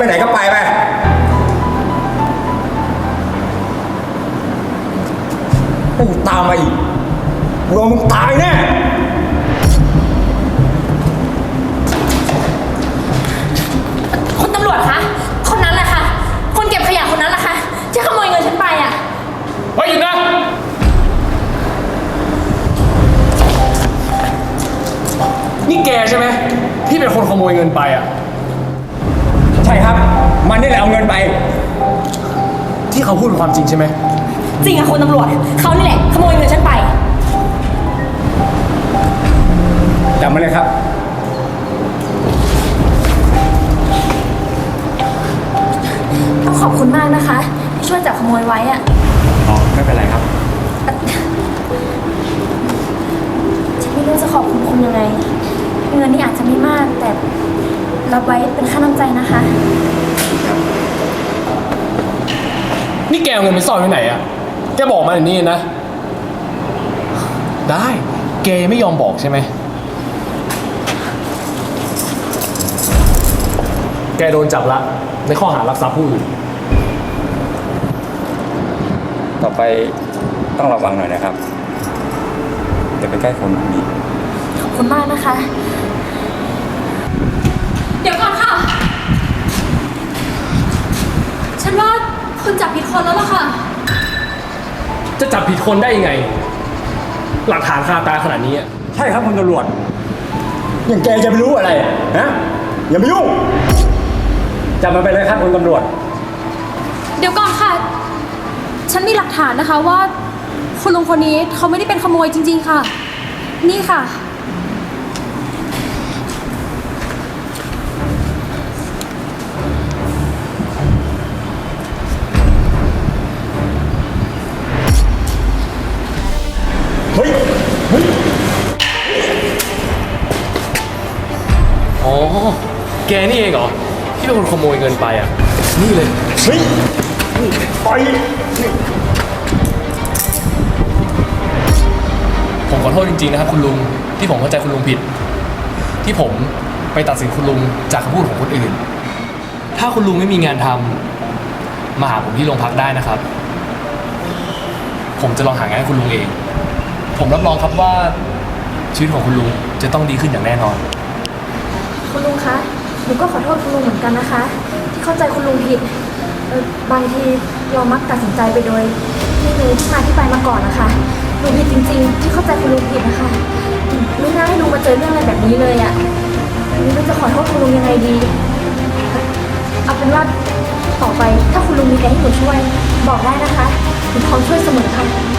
ไปไหนก็ไปไปมึงตามมาอีกรวมมึงตายแน่คุณตำรวจคะ คนนั้นแหละค่ะ คนเก็บขยะคนนั้นแหละค่ะที่ขโมยเงินฉันไปอะ เฮ้ยหยุดนะ นี่แกใช่ไหมที่เป็นคนขโมยเงินไปอะใช่ครับ มันนี่แหละเอาเงินไป ที่เขาพูดเป็นความจริงใช่ไหม จริงอะคุณตำรวจเขานี่แหละขโมยเงินฉันไปจำมาเลยครับ ต้องขอบคุณมากนะคะ ที่ช่วยจับขโมยไว้อะอ๋อ ไม่เป็นไรครับ ฉันไม่รู้จะขอบคุณคุณยังไง เงินนี่อาจจะไม่มากแต่รับไว้เป็นค่าน้ำใจนะคะ นี่แกเอาเงินไปซ่อนไว้ไหนอะแกบอกมาอย่างนี้นะ ได้ แกไม่ยอมบอกใช่ไหม แกโดนจับละ ในข้อหารักทรัพย์ผู้อื่น ต่อไปต้องระวังหน่อยนะครับอย่าไปใกล้คนแบบนี้ ขอบคุณมากนะคะ เดี๋ยวก่อนค่ะ ฉันว่า คุณจับผิดคนแล้วล่ะค่ะ จะจับผิดคนได้ยังไง หลักฐานคาตาขนาดนี้อะใช่ครับคุณตำรวจ อย่างแกจะไปรู้อะไรอะฮะอย่ามายุ่งจับมันไปเลยครับคุณตำรวจ เดี๋ยวก่อนค่ะ ฉันมีหลักฐานนะคะว่า คุณลุงคนนี้เขาไม่ได้เป็นขโมยจริง ๆ ค่ะ นี่ค่ะ แกนี่เองเหรอที่เป็นคนขโมยเงินไปอะ นี่เลย เฮ้ยไปผมขอโทษจริงๆนะครับคุณลุงที่ผมเข้าใจคุณลุงผิด ที่ผมไปตัดสินคุณลุงจากคำพูดของคนอื่น ถ้าคุณลุงไม่มีงานทำมาหาผมที่โรงพักได้นะครับ ผมจะลองหางานให้คุณลุงเอง ผมรับรองครับว่าชีวิตของคุณลุงจะต้องดีขึ้นอย่างแน่นอน คุณลุงคะห นูก็ขอโทษคุณลุงเหมือนกันนะคะ ที่เข้าใจคุณลุงผิดเออบางทีเรามักตัดสินใจไปโดยไม่รู้ที่มาที่ไปมาก่อนนะคะหนูผิดจริง ๆ ที่เข้าใจคุณลุงผิดนะคะไม่น่าให้ลุงมาเจอเรื่องอะไรแบบนี้เลยอะ่ะไม่รู้จะขอโทษคุณลุงยังไงดี เอาเป็นว่าต่อไปถ้าคุณลุงมีอะไรให้หนูช่วย บอกได้นะคะหนูพร้อมช่วยเสมอค่ะ